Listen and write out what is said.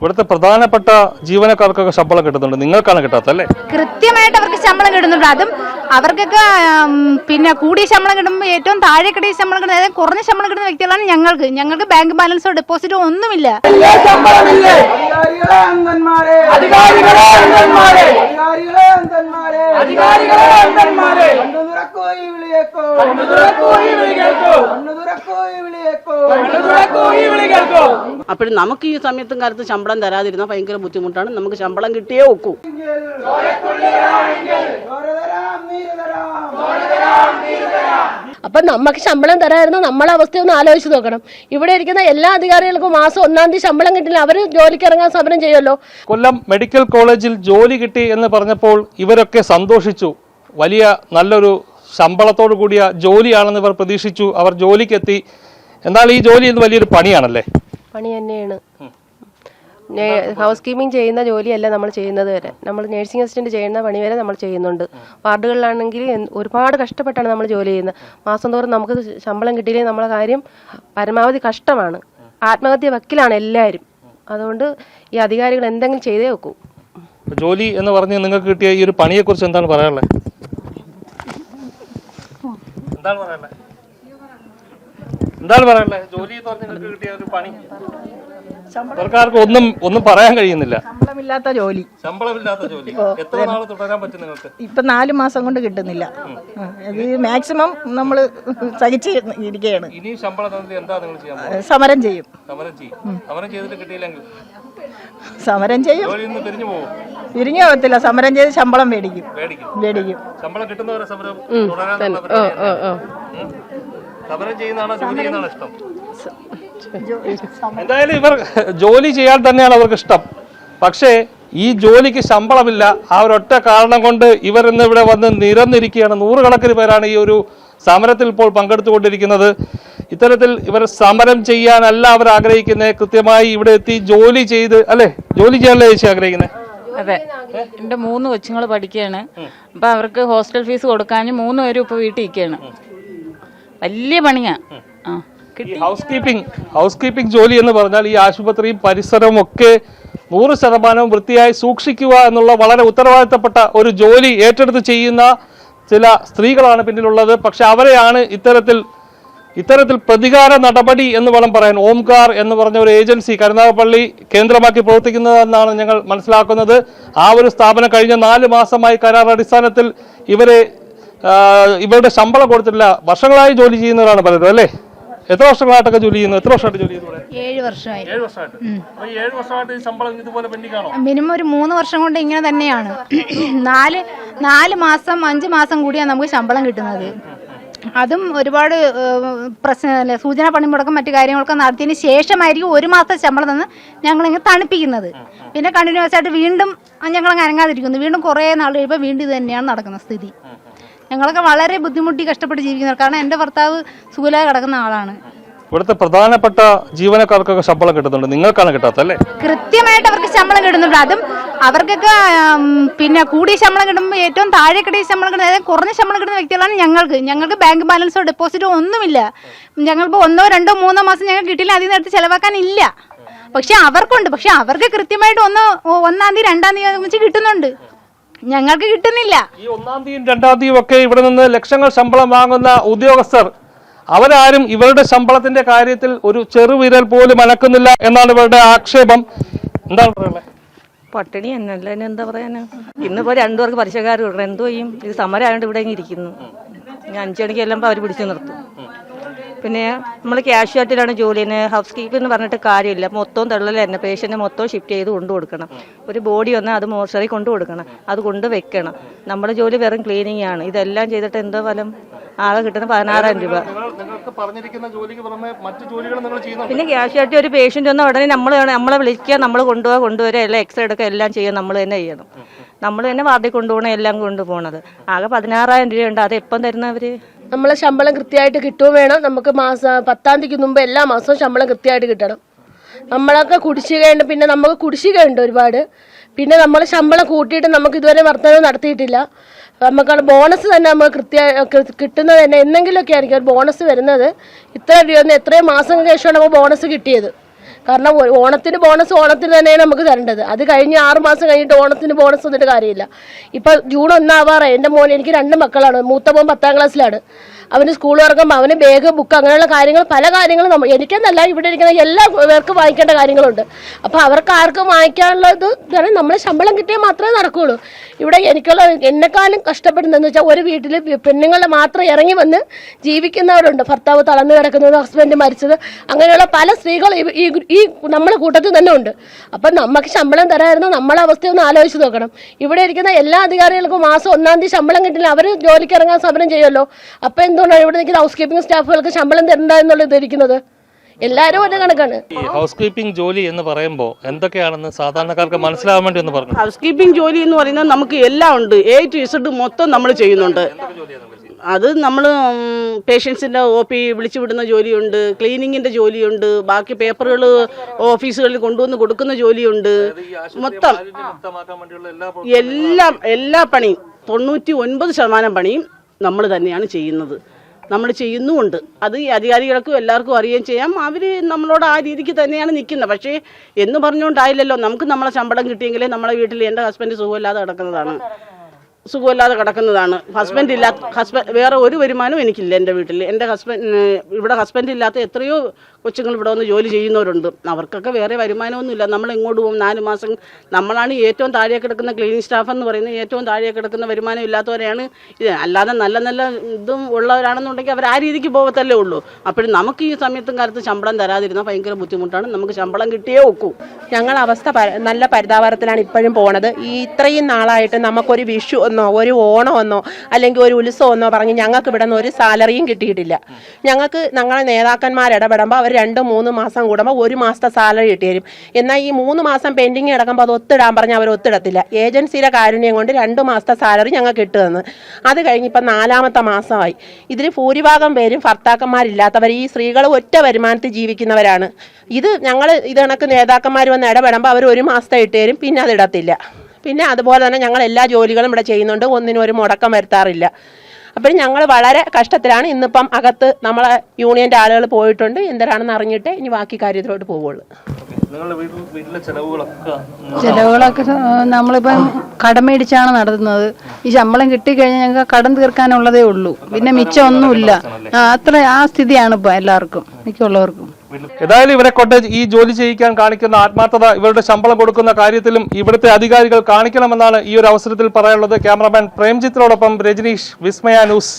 ഇവിടുത്തെ പ്രധാനപ്പെട്ട ജീവനക്കാർക്കൊക്കെ ശമ്പളം കിട്ടുന്നുണ്ട്. നിങ്ങൾക്കാണ് കിട്ടാത്ത അല്ലേ? കൃത്യമായിട്ട് അവർക്ക് ശമ്പളം കിട്ടുന്നുണ്ട്. അതും അവർക്കൊക്കെ പിന്നെ കൂടിയ ശമ്പളം കിട്ടുമ്പോൾ ഏറ്റവും താഴെ കിട്ടിയ ശമ്പളം കിട്ടുന്ന അതായത് കുറഞ്ഞ ശമ്പളം കിട്ടുന്ന വ്യക്തികളാണ് ഞങ്ങൾക്ക്. ഞങ്ങൾക്ക് ബാങ്ക് ബാലൻസോ ഡെപ്പോസിറ്റോ ഒന്നുമില്ല. അധികാരികളെ അന്തന്മാരെ അധികാരികളെ അന്തന്മാരെ കണ്ണു തുറക്കൂ ഈ വിളിയേക്കോ. കണ്ണു തുറക്കൂ ഈ വിളി കേൾക്കോ കണ്ണു തുറക്കൂ ഈ വിളിയേക്കോ. കണ്ണു തുറക്കൂ ഈ വിളി കേൾക്കോ അപ്പോഴും നമുക്ക് ഈ സമയത്തും കാലത്ത് ശമ്പളം തരാതിരുന്ന ഭയങ്കര ബുദ്ധിമുട്ടാണ്. നമുക്ക് ശമ്പളം കിട്ടിയേ ഒക്കൂ. ചോര തരാം നീര് തരാം. അപ്പം നമുക്ക് ശമ്പളം തരായിരുന്നു. നമ്മളെ അവസ്ഥ ഒന്ന് ആലോചിച്ച് നോക്കണം. ഇവിടെ ഇരിക്കുന്ന എല്ലാ അധികാരികൾക്കും മാസം ഒന്നാം തീയതി ശമ്പളം കിട്ടില്ല. അവർ ജോലിക്ക് ഇറങ്ങാൻ സമരം ചെയ്യുമല്ലോ. കൊല്ലം മെഡിക്കൽ കോളേജിൽ ജോലി കിട്ടി എന്ന് പറഞ്ഞപ്പോൾ ഇവരൊക്കെ സന്തോഷിച്ചു. വലിയ നല്ലൊരു ശമ്പളത്തോടു കൂടിയ ജോലിയാണെന്ന് ഇവർ പ്രതീക്ഷിച്ചു. അവർ ജോലിക്കെത്തി. എന്നാൽ ഈ ജോലി വലിയൊരു പണിയാണല്ലേ? പണി തന്നെയാണ്. ഹൗസ് കീപ്പിംഗ് ചെയ്യുന്ന ജോലിയല്ല നമ്മൾ ചെയ്യുന്നത് വരെ. നമ്മൾ നഴ്സിംഗ് അസിസ്റ്റന്റ് ചെയ്യുന്ന പണി വരെ നമ്മൾ ചെയ്യുന്നുണ്ട്. വാർഡുകളിലാണെങ്കിൽ ഒരുപാട് കഷ്ടപ്പെട്ടാണ് നമ്മൾ ജോലി ചെയ്യുന്നത്. മാസം തോറും നമുക്ക് ശമ്പളം കിട്ടിയില്ലെങ്കിൽ നമ്മളെ കാര്യം പരമാവധി കഷ്ടമാണ്. ആത്മഹത്യ വക്കിലാണ് എല്ലാവരും. അതുകൊണ്ട് ഈ അധികാരികൾ എന്തെങ്കിലും ചെയ്തേ വെക്കൂ. ജോലി എന്ന് പറഞ്ഞ് നിങ്ങൾക്ക് കിട്ടിയ ഈ ഒരു പണിയെക്കുറിച്ച് എന്താണ് പറയാനുള്ളത്? എന്താണ് പറയാനുള്ളത്? എന്താണ് പറയാനുള്ളത് ജോലി നിങ്ങൾക്ക് കിട്ടിയ ഒരു പണി. സർക്കാർക്ക് ഒന്നും ഒന്നും പറയാൻ കഴിയുന്നില്ല. ശമ്പളമില്ലാത്ത ജോലി. ശമ്പളമില്ലാത്ത ജോലി. എത്ര നാൾ തുടരാൻ പറ്റും നിങ്ങൾക്ക്? ഇപ്പൊ നാല് മാസം കൊണ്ട് കിട്ടുന്നില്ല. ഇത് മാക്സിമം നമ്മൾ സഹിച്ച് ഇരിക്കുകയാണ്. ഇനി ശമ്പളം എന്താ നിങ്ങൾ ചെയ്യാൻ? സമരം ചെയ്യും. സമരം ചെയ്യും. സമരം ചെയ്തിട്ട് കിട്ടിയില്ലെങ്കിൽ? സമരം ചെയ്യും. തിരിഞ്ഞു പോകത്തില്ല. സമരം ചെയ്ത് ശമ്പളം മേടിക്കും. മേടിക്കും. ശമ്പളം കിട്ടുന്നവരെ സമരം. സമരം ചെയ്യുന്നതാണോ ജോലി ചെയ്യുന്നതാണോ ഇഷ്ടം. എന്തായാലും ഇവർ ജോലി ചെയ്യാൻ തന്നെയാണ് അവർക്ക് ഇഷ്ടം. പക്ഷേ ഈ ജോലിക്ക് ശമ്പളമില്ല. ആ ഒരൊറ്റ കാരണം കൊണ്ട് ഇവർ ഇന്ന് ഇവിടെ വന്ന് നിരന്നിരിക്കുകയാണ്. നൂറുകണക്കിന് പേരാണ് ഈ ഒരു സമരത്തിൽ ഇപ്പോൾ പങ്കെടുത്തുകൊണ്ടിരിക്കുന്നത്. ഇത്തരത്തിൽ ഇവർ സമരം ചെയ്യാനല്ല അവർ ആഗ്രഹിക്കുന്നത് കൃത്യമായി ഇവിടെ എത്തി ജോലി ചെയ്ത് അല്ലേ? ജോലി ചെയ്യാനല്ലേ ചേച്ചി ആഗ്രഹിക്കുന്നത് അതെ. എന്റെ മൂന്ന് കൊച്ചുങ്ങൾ പഠിക്കുകയാണ്. അപ്പം അവർക്ക് ഹോസ്റ്റൽ ഫീസ് കൊടുക്കാനും മൂന്ന് പേരും ഇപ്പോൾ വീട്ടിൽ ഇരിക്കുകയാണ്. വലിയ പണിയാണ് ആ ഈ ഹൗസ് കീപ്പിംഗ് ഹൗസ് കീപ്പിംഗ് ജോലി എന്ന് പറഞ്ഞാൽ ഈ ആശുപത്രിയും പരിസരവും ഒക്കെ നൂറ് ശതമാനവും വൃത്തിയായി സൂക്ഷിക്കുക എന്നുള്ള വളരെ ഉത്തരവാദിത്തപ്പെട്ട ഒരു ജോലി ഏറ്റെടുത്ത് ചെയ്യുന്ന ചില സ്ത്രീകളാണ് പിന്നിലുള്ളത്. പക്ഷെ അവരെയാണ് ഇത്തരത്തിൽ ഇത്തരത്തിൽ പ്രതികാര നടപടി എന്ന് വേണം പറയാൻ. ഓംകാർ എന്ന് പറഞ്ഞ ഒരു ഏജൻസി കരുനാഗപ്പള്ളി കേന്ദ്രമാക്കി പ്രവർത്തിക്കുന്നതെന്നാണ് ഞങ്ങൾ മനസ്സിലാക്കുന്നത്. ആ ഒരു സ്ഥാപനം കഴിഞ്ഞ നാല് മാസമായി കരാർ അടിസ്ഥാനത്തിൽ ഇവരെ ഇവരുടെ ശമ്പളം കൊടുത്തിട്ടില്ല. വർഷങ്ങളായി ജോലി ചെയ്യുന്നവരാണ് പലരും അല്ലേ? എത്ര വർഷങ്ങളായിട്ടൊക്കെ ജോലി ചെയ്യുന്നു? എത്ര വർഷമായിട്ട് ജോലി ചെയ്യുന്നു? ഏഴ് വർഷമായി. ഏഴ് വർഷമായിട്ട്. ഏഴ് ശമ്പളം ഇതുപോലെ മിനിമം ഒരു മൂന്ന് വർഷം കൊണ്ട് ഇങ്ങനെ തന്നെയാണ്. നാല് നാല് മാസം അഞ്ച് മാസം കൂടിയാണ് നമുക്ക് ശമ്പളം കിട്ടുന്നത്. അതും ഒരുപാട് പ്രശ്ന സൂചന പണിമുടക്കം മറ്റു കാര്യങ്ങളൊക്കെ നടത്തിയതിന് ശേഷമായിരിക്കും ഒരു മാസം ശമ്പളം തന്ന് ഞങ്ങളിങ്ങനെ തണുപ്പിക്കുന്നത്. പിന്നെ കണ്ടിന്യൂസ് ആയിട്ട് വീണ്ടും ഞങ്ങളങ്ങ് അനങ്ങാതിരിക്കുന്നു. വീണ്ടും കുറേ നാൾ കഴിയുമ്പോൾ വീണ്ടും ഇത് തന്നെയാണ് നടക്കുന്ന സ്ഥിതി. ഞങ്ങളൊക്കെ വളരെ ബുദ്ധിമുട്ടി കഷ്ടപ്പെട്ട് ജീവിക്കുന്നവർ. കാരണം എന്റെ ഭർത്താവ് സുഖലായി കിടക്കുന്ന ആളാണ്. ഇവിടുത്തെ പ്രധാനപ്പെട്ട ജീവനക്കാർക്കൊക്കെ ശമ്പളം കിട്ടുന്നുണ്ട്. നിങ്ങൾക്കാണ് കിട്ടാത്തല്ലേ കൃത്യമായിട്ട് അവർക്ക് ശമ്പളം കിട്ടുന്നുണ്ട്. അതും അവർക്കൊക്കെ പിന്നെ കൂടിയ ശമ്പളം കിട്ടുമ്പോൾ ഏറ്റവും താഴെ കിട്ടിയ ശമ്പളം കിട്ടുന്ന അതായത് കുറഞ്ഞ ശമ്പളം കിട്ടുന്ന വ്യക്തികളാണ് ഞങ്ങൾക്ക്. ഞങ്ങൾക്ക് ബാങ്ക് ബാലൻസോ ഡെപ്പോസിറ്റോ ഒന്നുമില്ല. ഞങ്ങളിപ്പോൾ ഒന്നോ രണ്ടോ മൂന്നോ മാസം ഞങ്ങൾക്ക് കിട്ടിയില്ല. അതിൽ നിന്ന് എടുത്ത് ചെലവാക്കാൻ ഇല്ല. പക്ഷെ അവർക്കുണ്ട്. പക്ഷെ അവർക്ക് കൃത്യമായിട്ട് ഒന്നോ ഒന്നാം തീയതി രണ്ടാം തീയതി വെച്ച് കിട്ടുന്നുണ്ട്. ഞങ്ങൾക്ക് കിട്ടുന്നില്ല. ഈ ഒന്നാം തീയതി രണ്ടാം തീയതി ഒക്കെ ഇവിടെ നിന്ന് ലക്ഷങ്ങൾ ശമ്പളം വാങ്ങുന്ന ഉദ്യോഗസ്ഥർ അവരാരും ഇവരുടെ ശമ്പളത്തിന്റെ കാര്യത്തിൽ ഒരു ചെറുവിരൽ പോലും അനക്കുന്നില്ല എന്നാണ് ഇവരുടെ ആക്ഷേപം. എന്താണ് പറയുന്നത് പട്ടിണി എന്നല്ല എന്താ പറയാനാ? ഇന്നിപ്പോ രണ്ടു പേർക്ക് പലിശക്കാർ എന്തോ ചെയ്യും? ഇത് സമരമായോണ്ട് ഇവിടെ ഇരിക്കുന്നു. ഞാൻ അഞ്ചു മണിക്ക് എല്ലാം അവർ പിടിച്ചു നിർത്തും. പിന്നെ നമ്മൾ ക്യാഷ്വാലിറ്റിയിലാണ് ജോലി ചെയ്യുന്നത്. ഹൗസ് കീപ്പ് എന്ന് പറഞ്ഞിട്ട് കാര്യമില്ല. മൊത്തം തള്ളൽ തന്നെ. പേഷ്യന്റ് മൊത്തം ഷിഫ്റ്റ് ചെയ്ത് കൊണ്ടു കൊടുക്കണം. ഒരു ബോഡി വന്നാൽ അത് മോർച്ചറി കൊണ്ടു കൊടുക്കണം. അത് കൊണ്ട് വെക്കണം. നമ്മുടെ ജോലി വെറും ക്ലീനിങ് ആണ്. ഇതെല്ലാം ചെയ്തിട്ട് എന്തോ ഫലം? ആകെ കിട്ടുന്ന പതിനാറായിരം രൂപ. പിന്നെ ക്യാഷ്വാലിറ്റി ഒരു പേഷ്യന്റ് വന്നാൽ ഉടനെ നമ്മൾ നമ്മളെ വിളിക്കുക നമ്മൾ കൊണ്ടുപോകുക കൊണ്ടുവരിക എല്ലാം എക്സ്റേ എടുക്കുക എല്ലാം ചെയ്യുക നമ്മൾ തന്നെ ചെയ്യണം. നമ്മൾ തന്നെ വാർഡിൽ കൊണ്ടുപോകണം എല്ലാം കൊണ്ടുപോകണത്. ആകെ പതിനാറായിരം രൂപയുണ്ട്. അത് എപ്പം തരുന്നവര്? നമ്മളെ ശമ്പളം കൃത്യമായിട്ട് കിട്ടുകയും വേണം. നമുക്ക് മാസം പത്താം തീയതിക്ക് മുമ്പ് എല്ലാ മാസവും ശമ്പളം കൃത്യമായിട്ട് കിട്ടണം. നമ്മളൊക്കെ കുടിശ്ശികയുണ്ട്. പിന്നെ നമുക്ക് കുടിശ്ശികയുണ്ട് ഒരുപാട്. പിന്നെ നമ്മൾ ശമ്പളം കൂട്ടിയിട്ട് നമുക്ക് ഇതുവരെ വർധനവ് നടത്തിയിട്ടില്ല. നമുക്കാണ് ബോണസ് തന്നെ നമ്മൾ കൃത്യ കിട്ടുന്നത് തന്നെ. എന്തെങ്കിലുമൊക്കെ ആയിരിക്കും ഒരു ബോണസ് വരുന്നത്. ഇത്ര രൂപ എത്രയും മാസങ്ങൾക്ക് ശേഷമാണ് നമുക്ക് ബോണസ് കിട്ടിയത്. കാരണം ഓണത്തിന് ബോണസ് ഓണത്തിന് തന്നെയാണ് നമുക്ക് തരേണ്ടത്. അത് കഴിഞ്ഞ് ആറ് മാസം കഴിഞ്ഞിട്ട് ഓണത്തിന് ബോണസ് വന്നിട്ട് കാര്യമില്ല. ഇപ്പൊ ജൂൺ ഒന്നാവാറായി. എന്റെ മോൻ എനിക്ക് രണ്ട് മക്കളാണ്. മൂത്ത മോൻ പത്താം ക്ലാസ്സിലാണ്. അവന് സ്കൂൾ ഇറങ്ങുമ്പോൾ അവന് ബാഗ് ബുക്ക് അങ്ങനെയുള്ള കാര്യങ്ങൾ പല കാര്യങ്ങളും നമ്മൾ എനിക്കെന്നല്ല ഇവിടെ ഇരിക്കുന്ന എല്ലാ പേർക്കും വാങ്ങിക്കേണ്ട കാര്യങ്ങളുണ്ട്. അപ്പോൾ അവർക്ക് ആർക്കും വാങ്ങിക്കാനുള്ളത് തന്നെ നമ്മൾ ശമ്പളം കിട്ടിയാൽ മാത്രമേ നടക്കുകയുള്ളൂ ഇവിടെ എനിക്കുള്ള എന്നെക്കാളും കഷ്ടപ്പെടുന്നതെന്ന് വെച്ചാൽ ഒരു വീട്ടിൽ പെണ്ണുങ്ങൾ മാത്രം ഇറങ്ങി വന്ന് ജീവിക്കുന്നവരുണ്ട്. ഭർത്താവ് തളർന്നു കിടക്കുന്നത് ഹസ്ബൻഡ് മരിച്ചത് അങ്ങനെയുള്ള പല സ്ത്രീകൾ ഈ- ഈ ഈ നമ്മുടെ കൂട്ടത്തിൽ തന്നെ ഉണ്ട്. അപ്പം നമുക്ക് ശമ്പളം തരായിരുന്ന നമ്മളെ അവസ്ഥ ഒന്ന് ആലോചിച്ച് നോക്കണം. ഇവിടെ ഇരിക്കുന്ന എല്ലാ അധികാരികൾക്കും മാസം ഒന്നാം തീയതി ശമ്പളം കിട്ടില്ല. അവർ ജോലിക്ക് ഇറങ്ങാൻ സമരം ചെയ്യുമല്ലോ. അപ്പം എന്തുകൊണ്ടാണ് ഇവിടെ നിൽക്കുന്ന ഹൗസ് കീപ്പിംഗ് സ്റ്റാഫുകൾക്ക് ശമ്പളം തരണ്ട എന്നുള്ളത് ഇരിക്കുന്നത് എല്ലാരും ഒരേ കണക്കാണ്. ഈ ഹൗസ് കീപ്പിംഗ് ജോലി എന്ന് പറയുമ്പോൾ എന്തൊക്കെയാണെന്ന് സാധാരണക്കാർക്ക് മനസ്സിലാവാൻ വേണ്ടി ഒന്ന് പറഞ്ഞു? ഹൗസ് കീപ്പിംഗ് ജോലി എന്ന് പറയുന്നത് നമുക്ക് എല്ലാം ഉണ്ട്. എ ടു ഇസഡ് മൊത്തം നമ്മൾ ചെയ്യുന്നുണ്ട്. അത് നമ്മൾ പേഷ്യൻസിന്റെ ഒ പി വിളിച്ചു വിടുന്ന ജോലിയുണ്ട്. ക്ലീനിങ്ങിന്റെ ജോലിയുണ്ട്. ബാക്കി പേപ്പറുകൾ ഓഫീസുകളിൽ കൊണ്ടുവന്ന് കൊടുക്കുന്ന ജോലിയുണ്ട്. മൊത്തം. എല്ലാം എല്ലാ പണിയും തൊണ്ണൂറ്റി ഒൻപത് ശതമാനം പണിയും നമ്മൾ തന്നെയാണ് ചെയ്യുന്നത്. നമ്മൾ ചെയ്യുന്നുമുണ്ട്. അത് ഈ അധികാരികൾക്കും എല്ലാവർക്കും അറിയുകയും ചെയ്യാം. അവർ നമ്മളോട് ആ രീതിക്ക് തന്നെയാണ് നിൽക്കുന്നത്. പക്ഷേ എന്ന് പറഞ്ഞുകൊണ്ടായില്ലല്ലോ. നമുക്ക് നമ്മളെ ശമ്പളം കിട്ടിയെങ്കിലേ നമ്മളെ വീട്ടിൽ എന്റെ ഹസ്ബൻഡ് സുഖമില്ലാതെ കിടക്കുന്നതാണ്. സുഖമില്ലാതെ കിടക്കുന്നതാണ്. ഹസ്ബൻഡ് ഇല്ലാത്ത ഹസ്ബൻഡ് വേറെ ഒരു വരുമാനവും എനിക്കില്ല എന്റെ വീട്ടിൽ എന്റെ ഹസ്ബൻഡ് ഇവിടെ ഹസ്ബൻഡ് ഇല്ലാത്ത എത്രയോ കൊച്ചുങ്ങൾ ഇവിടെ വന്ന് ജോലി ചെയ്യുന്നവരുണ്ട്. അവർക്കൊക്കെ വേറെ വരുമാനമൊന്നുമില്ല. നമ്മൾ എങ്ങോട്ട് പോകും? നാല് മാസം നമ്മളാണ് ഏറ്റവും താഴെ കിടക്കുന്ന ക്ലീനിങ് സ്റ്റാഫ് എന്ന് പറയുന്നത് ഏറ്റവും താഴെ കിടക്കുന്ന വരുമാനം ഇല്ലാത്തവരെയാണ് ഇത്. അല്ലാതെ നല്ല നല്ല ഇതും ഉള്ളവരാണെന്നുണ്ടെങ്കിൽ അവർ ആ രീതിക്ക് പോകത്തല്ലേ ഉള്ളൂ. അപ്പോഴും നമുക്ക് ഈ സമയത്തും കാലത്ത് ശമ്പളം തരാതിരുന്നാൽ ഭയങ്കര ബുദ്ധിമുട്ടാണ്. നമുക്ക് ശമ്പളം കിട്ടിയേ ഒക്കൂ. ഞങ്ങൾ അവസ്ഥ നല്ല പരിതാപരത്തിലാണ് ഇപ്പോഴും പോണത്. ഈ ഇത്രയും നാളായിട്ട് നമുക്കൊരു വിഷു എന്നോ ഒരു വന്നോ അല്ലെങ്കിൽ ഒരു ഉത്സവം വന്നോ പറഞ്ഞ് ഞങ്ങൾക്ക് ഇവിടെ നിന്ന് ഒരു സാലറിയും കിട്ടിയിട്ടില്ല. ഞങ്ങൾക്ക് ഞങ്ങളെ നേതാക്കന്മാർ ഇടപെടുമ്പോൾ അവർ രണ്ട് മൂന്ന് മാസം കൂടുമ്പോൾ ഒരു മാസത്തെ സാലറി കിട്ടി തരും എന്നാൽ ഈ മൂന്ന് മാസം പെൻഡിങ് കിടക്കുമ്പോൾ അത് ഒത്തിടാൻ പറഞ്ഞാൽ അവർ ഒത്തിടത്തില്ല. ഏജൻസിയുടെ കാരുണ്യം കൊണ്ട് രണ്ട് മാസത്തെ സാലറി ഞങ്ങൾക്ക് കിട്ടുമെന്ന്. അത് കഴിഞ്ഞിപ്പോൾ നാലാമത്തെ മാസമായി. ഇതിൽ ഭൂരിഭാഗം പേരും ഭർത്താക്കന്മാരില്ലാത്തവർ ഈ സ്ത്രീകൾ ഒറ്റ വരുമാനത്തിൽ ജീവിക്കുന്നവരാണ്. ഇത് ഞങ്ങൾ ഇത് കണക്ക് നേതാക്കന്മാർ വന്ന് ഇടപെടുമ്പോൾ അവർ ഒരു മാസത്തെ ഇട്ടുതരും പിന്നെ അത് ഇടത്തില്ല. പിന്നെ അതുപോലെ തന്നെ ഞങ്ങൾ എല്ലാ ജോലികളും ഇവിടെ ചെയ്യുന്നുണ്ട്. ഒന്നിനും ഒരു മുടക്കം വരുത്താറില്ല. അപ്പോൾ ഞങ്ങൾ വളരെ കഷ്ടത്തിലാണ്. ഇന്നിപ്പം അകത്ത് നമ്മളെ യൂണിയന്റെ ആളുകൾ പോയിട്ടുണ്ട്. എന്തരാണെന്ന് അറിഞ്ഞിട്ട് ഇനി ബാക്കി കാര്യത്തിലോട്ട് പോവുള്ളൂ ചെലവുകളൊക്കെ? നമ്മളിപ്പം കടം മേടിച്ചാണ് നടത്തുന്നത്. ഈ ശമ്പളം കിട്ടിക്കഴിഞ്ഞാൽ ഞങ്ങൾക്ക് കടം തീർക്കാനുള്ളതേ ഉള്ളൂ. പിന്നെ മിച്ചം ഒന്നുമില്ല ആ, അത്ര ആ സ്ഥിതിയാണ് ഇപ്പം എല്ലാവർക്കും മിക്കുള്ളവർക്കും. ഏതായാലും ഇവരെ കൊണ്ട് ഈ ജോലി ചെയ്യിക്കാൻ കാണിക്കുന്ന ആത്മാർത്ഥത ഇവരുടെ ശമ്പളം കൊടുക്കുന്ന കാര്യത്തിലും ഇവിടുത്തെ അധികാരികൾ കാണിക്കണമെന്നാണ് ഈ ഒരു അവസരത്തിൽ പറയാനുള്ളത്. ക്യാമറാമാൻ പ്രേംജിത്തിനോടൊപ്പം രജനീഷ് വിസ്മയ ന്യൂസ്.